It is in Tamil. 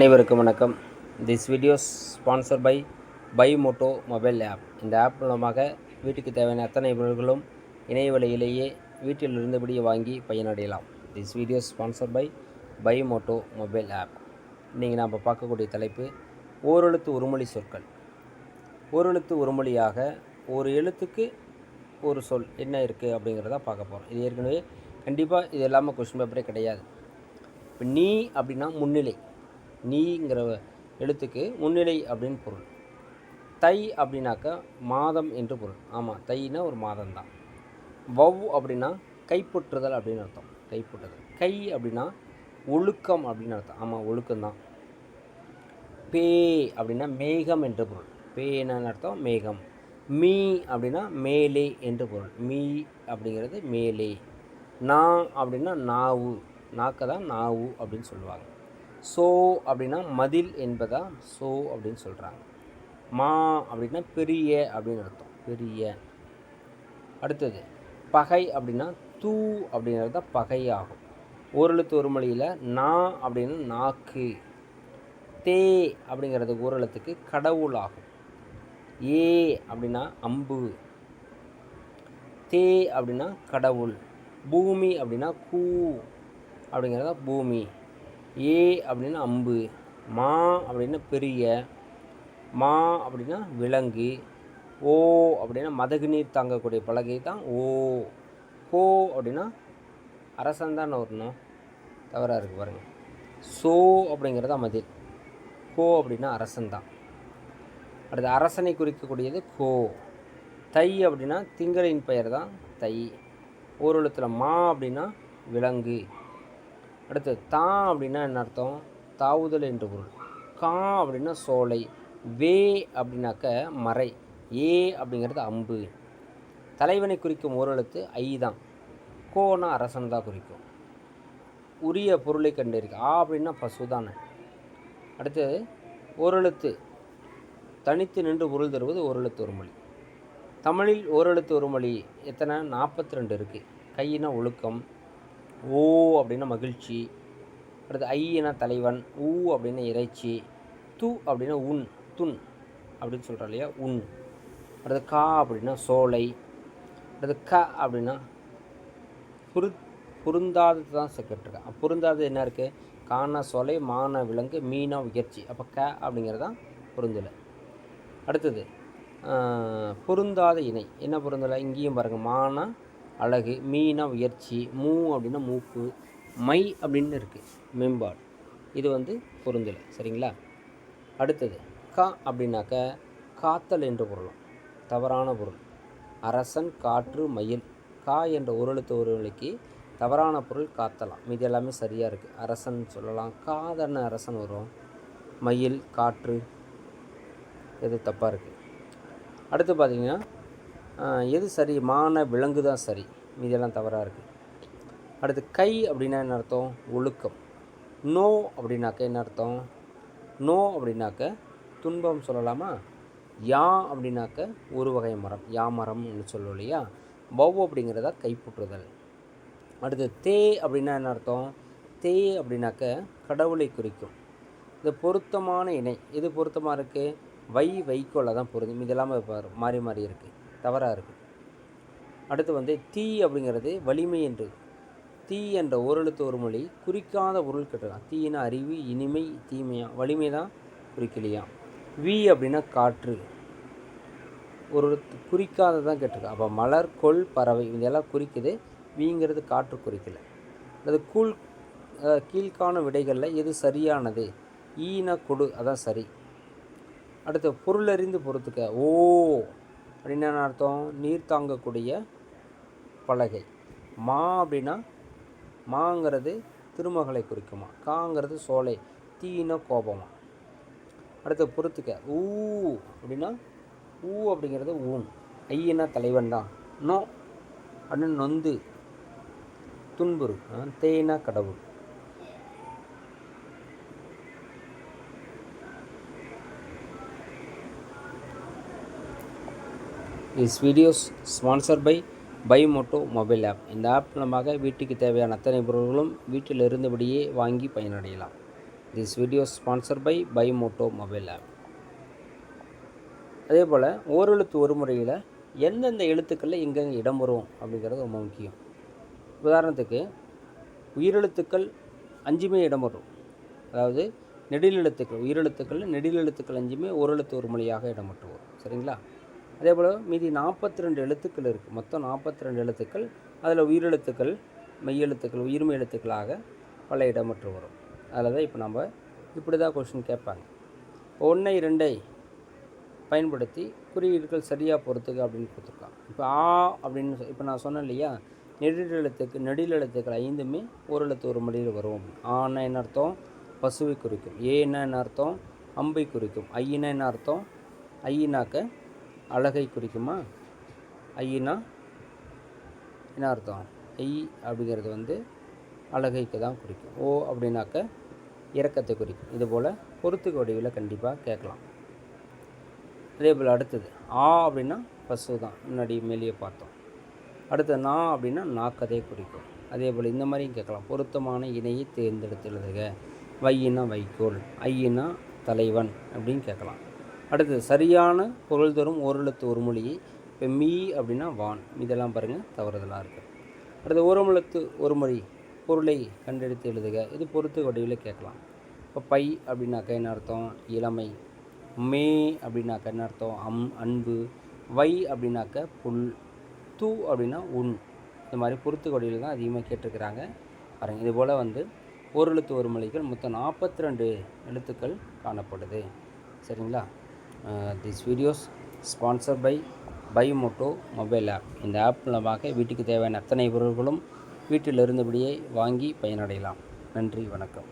அனைவருக்கும் வணக்கம். This video's sponsor by by Moto mobile app இந்த ஆப் மூலமாக வீட்டுக்கு தேவையான அத்தனை பொருட்களும் இணைய விலையிலேயே வீட்டில் இருந்தபடியே வாங்கி பயனடையலாம். This video's sponsor by by Moto mobile app இன்றைக்கி நாம் பார்க்கக்கூடிய தலைப்பு ஓரெழுத்து ஒருமொழி சொற்கள். ஓரெழுத்து ஒருமொழியாக ஒரு எழுத்துக்கு ஒரு சொல் என்ன இருக்குது அப்படிங்கிறத பார்க்க போகிறோம் இது ஏற்கனவே கண்டிப்பாக இது இல்லாமல் கொஸ்டின் பேப்பரே கிடையாது. இப்போ நீ அப்படின்னா முன்னிலை. நீங்கிற எழுத்துக்கு முன்னிலை அப்படின்னு பொருள். தை அப்படின்னாக்கா மாதம் என்று பொருள். ஆமாம் தைனா ஒரு மாதம் தான் வவ் அப்படின்னா கைப்புற்றுதல் அப்படின்னு அர்த்தம். கைப்புற்றுதல். கை அப்படின்னா ஒழுக்கம் அப்படின்னு அர்த்தம். ஆமாம் ஒழுக்கம்தான். பே அப்படின்னா மேகம் என்று பொருள். பே என்னன்னு அர்த்தம்? மேகம். மீ அப்படின்னா மேலே என்று பொருள். மீ அப்படிங்கிறது மேலே. நா அப்படின்னா நாவு. நாக்க தான் நாவு அப்படின்னு சொல்லுவாங்க. சோ அப்படின்னா மதில் என்பதா சோ அப்படின்னு சொல்கிறாங்க மா அப்படின்னா பெரிய அப்படின்னு அர்த்தம். பெரிய. அடுத்தது பகை அப்படின்னா தூ அப்படிங்கிறது தான் பகை ஆகும் ஓரெழுத்து ஒரு மொழியில் நா அப்படின்னா நாக்கு. தே அப்படிங்கிறது ஓரெழுத்துக்கு கடவுள் ஆகும் ஏ அப்படின்னா அம்பு. தே அப்படின்னா கடவுள். பூமி அப்படின்னா கூ அப்படிங்கிறத பூமி. ஏ அப்படின்னா அம்பு மா அப்படின்னா பெரிய மா அப்படின்னா விலங்கு ஓ அப்படின்னா மதகு நீர் தாங்கக்கூடிய பலகை தான் ஓ. கோ அப்படின்னா அரசன் தான் வரணும். தவறாக இருக்குது பாருங்கள் சோ அப்படிங்கிறது மதில் கோ அப்படின்னா அரசன் தான் அடுத்து அரசனை குறிக்கக்கூடியது கோ தை அப்படின்னா திங்களின் பெயர் தான் தை. ஓரெழுத்தில் மா அப்படின்னா விலங்கு. அடுத்தது தா அப்படின்னா என்ன அர்த்தம்? தாவுதல் என்று பொருள். கா அப்படின்னா சோலை வே அப்படின்னாக்க மறை ஏ அப்படிங்கிறது அம்பு. தலைவனை குறிக்கும் ஓரெழுத்து ஐ தான். கோனா அரசன் தான் குறிக்கும். உரிய பொருளை கண்டிருக்கு ஆ அப்படின்னா பசு தானே. அடுத்தது ஓரெழுத்து தனித்து நின்று பொருள் தருவது ஓரெழுத்து ஒரு மொழி. தமிழில் ஓரெழுத்து ஒரு மொழி எத்தனை? நாற்பத்தி ரெண்டு இருக்குது கையினா ஒழுக்கம் ஓ அப்படின்னா மகிழ்ச்சி. அடுத்து ஐயனா தலைவன் ஊ அப்படின்னா இறைச்சி து அப்படின்னா உன் துன் அப்படின்னு சொல்கிறோம் இல்லையா? உன். அடுத்து கா அப்படின்னா சோலை. அடுத்து க அப்படின்னா புரு பொருந்தாதது தான் கேட்டிருக்கேன் பொருந்தாதது என்ன இருக்குது காண சோலை மான விலங்கு மீனா உயர்ச்சி. அப்போ க அப்படிங்கிறது தான் பொருந்தலை அடுத்தது பொருந்தாத இணை. என்ன பொருந்தலை இங்கேயும் பாருங்கள் மானா அழகு மீனா உயர்ச்சி மூ அப்படின்னா மூக்கு மை அப்படின்னு இருக்குது மேம்பாடு. இது வந்து பொருந்தலை சரிங்களா? அடுத்தது கா அப்படின்னாக்க காத்தல் என்ற பொருளும் தவறான பொருள். அரசன் காற்று மயில் கா என்ற ஒருழுத்து ஒருவழிக்கு தவறான பொருள் காத்தலாம். மீது எல்லாமே சரியாக இருக்குது அரசன் சொல்லலாம். காதன அரசன் வரும். மயில் காற்று எது தப்பாக இருக்குது அடுத்து பார்த்திங்கன்னா எது சரி? மான விலங்கு தான் சரி. மீதியெல்லாம் தவறாக இருக்குது அடுத்து கை அப்படின்னா என்ன அர்த்தம்? ஒழுக்கம். நோ அப்படின்னாக்க என்ன அர்த்தம்? நோ அப்படின்னாக்க துன்பம் சொல்லலாமா? யா அப்படின்னாக்க ஒரு வகை மரம். யா மரம்னு சொல்லுவோம் இல்லையா? பவ் அப்படிங்கிறதா கைப்புற்றுதல். அடுத்து தே அப்படின்னா என்ன அர்த்தம்? தே அப்படின்னாக்க கடவுளை குறிக்கும். இது பொருத்தமான இணை. எது பொருத்தமாக இருக்குது வை வைக்கோலை தான் பொருந்தும். இதெல்லாம் பாரு மாறி மாறி இருக்குது தவறாக இருக்குது அடுத்து வந்து தீ அப்படிங்கிறது வலிமை என்று. தீ என்ற ஓரெழுத்து ஒரு மொழி குறிக்காத பொருள் கேட்டிருக்கான் தீனா அறிவு இனிமை தீமையா? வலிமை தான் குறிக்கலையா? வி அப்படின்னா காற்று. ஒரு குறிக்காததான் கேட்டிருக்கான் அப்போ மலர் கொள் பறவை இதெல்லாம் குறிக்குது. வீங்கிறது காற்று குறிக்கலை. அது கூழ் கீழ்காணும் விடைகளில் எது சரியானது? ஈன கொடு அதான் சரி. அடுத்து பொருளறிந்து பொறுத்துக்க ஓ அப்படின்னு என்ன அர்த்தம்? நீர் தாங்கக்கூடிய பலகை. மா அப்படின்னா மாங்கிறது திருமகளை குறிக்குமா? காங்கிறது சோலை தீன கோபமா? அடுத்து பொறுத்துக்க. ஊ அப்படின்னா ஊ அப்படிங்கிறது ஊன். ஐயனா தலைவன் தான் நோ அப்படின்னு நொந்து துன்புறு தேனா கடவுள். Is video's sponsor by by Moto mobile app இந்த ஆப் மூலமாக வீட்டுக்கு தேவையான அத்தனை பொருட்களும் வீட்டில் இருந்தபடியே வாங்கி பயனடையலாம். This video sponsor by by Moto mobile app அதே போல் ஓரெழுத்து ஒரு முறையில் எந்தெந்த எழுத்துக்களில் எங்கெங்கே இடம் வரும் அப்படிங்கிறது ரொம்ப முக்கியம். உதாரணத்துக்கு உயிரெழுத்துக்கள் அஞ்சுமே இடம் வரும். அதாவது நெடிலெழுத்துக்கள் உயிரெழுத்துக்கள் நெடிலெழுத்துக்கள் அஞ்சுமே ஓரெழுத்து ஒரு மொழியாக இடம்பெற்று வரும். சரிங்களா? அதே போல் மீதி நாற்பத்தி ரெண்டு எழுத்துக்கள் இருக்குது மொத்தம் நாற்பத்தி ரெண்டு எழுத்துக்கள். அதில் உயிரெழுத்துக்கள் மெய்யெழுத்துக்கள் உயிர்மை எழுத்துக்களாக பல இடமற்று வரும். அதில் தான் இப்போ நம்ம இப்படி தான் கொஷின் கேட்பாங்க. இப்போ ஒன்றை ரெண்டை பயன்படுத்தி குறியீடுகள் சரியாக பொறுத்துக்க அப்படின்னு கொடுத்துருக்கான் இப்போ ஆ அப்படின்னு சொ- இப்போ நான் சொன்னேன் இல்லையா? நெடில் எழுத்துக்கு நெடில் எழுத்துக்கள் ஐந்துமே ஒரு எழுத்து ஒரு மொழியில் வரும். ஆன்னா என்ன அர்த்தம்? பசுவை குறிக்கும். ஏன்னா என்ன அர்த்தம்? அம்பை குறிக்கும். ஐயினா என்ன அர்த்தம்? ஐயினாக்க அழகை குறிக்குமா? ஐயினா? என்ன அர்த்தம்? ஐ அப்படிங்கிறது வந்து அழகைக்கு தான் குறிக்கும். ஓ அப்படின்னாக்க இறக்கத்தை குறிக்கும். இதுபோல் பொறுத்துக்கு வடிவில் கண்டிப்பாக கேட்கலாம். அதே போல் அடுத்தது ஆ அப்படின்னா பசு தான். முன்னாடி மேலேயே பார்த்தோம். அடுத்தது நா அப்படின்னா நாக்கதை குறிக்கும். அதே போல் இந்த மாதிரியும் கேட்கலாம். பொருத்தமான இணையை தேர்ந்தெடுத்து எழுதுக வையினா வைக்கோல் ஐயினா தலைவன் அப்படின்னு கேட்கலாம். அடுத்தது சரியான பொருள் தரும் ஓரெழுத்து ஒரு மொழியை இப்போ மீ அப்படின்னா வான். இதெல்லாம் பாருங்கள் தவறுதலாக இருக்குது அடுத்து ஓரமெழுத்து ஒரு மொழி பொருளை கண்டெடுத்து எழுதுக. இது பொறுத்து வடிவில் கேட்கலாம். இப்போ பை அப்படின்னாக்க என்ன அர்த்தம்? இளமை. மே அப்படின்னாக்க என்ன அர்த்தம்? அம் அன்பு. வை அப்படின்னாக்க புல். தூ அப்படின்னா உன். இந்த மாதிரி பொறுத்து வடிவில் தான் அதிகமாக கேட்டிருக்கிறாங்க. பாருங்கள் இதுபோல் வந்து ஒரு எழுத்து ஒரு மொழிகள் மொத்தம் நாற்பத்தி ரெண்டு எழுத்துக்கள் காணப்படுது. சரிங்களா? This video's sponsor by by Moto mobile app இந்த ஆப் மூலமாக வீட்டுக்கு தேவையான அத்தனை பொருட்களும் வீட்டில் இருந்தபடியே வாங்கி பயனடையலாம். நன்றி வணக்கம்.